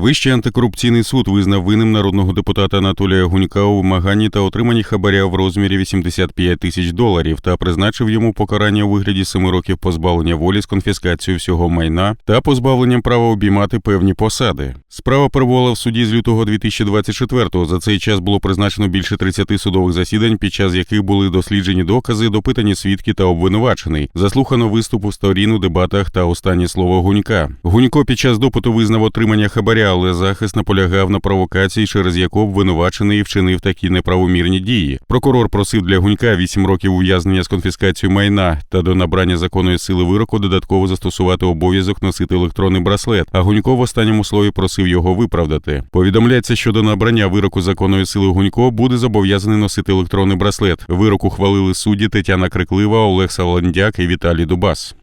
Вищий антикорупційний суд визнав винним народного депутата Анатолія Гунька у вимаганні та отриманні хабаря в розмірі 85 тисяч доларів та призначив йому покарання у вигляді 7 років позбавлення волі з конфіскацією всього майна та позбавленням права обіймати певні посади. Справа перебувала в суді з лютого 2024-го. За цей час було призначено більше 30 судових засідань, під час яких були досліджені докази, допитані свідки та обвинувачений. Заслухано виступу сторін у дебатах та останнє слово Гунька. Гунько під час допиту визнав отримання хабаря, але захист наполягав на провокації, через яку обвинувачений вчинив такі неправомірні дії. Прокурор просив для Гунька 8 років ув'язнення з конфіскацією майна та до набрання законної сили вироку додатково застосувати обов'язок носити електронний браслет. А Гунько в останньому слові просив його виправдати. Повідомляється, що до набрання вироку законної сили Гунько буде зобов'язаний носити електронний браслет. Вирок ухвалили судді Тетяна Криклива, Олег Саландяк і Віталій Дубас.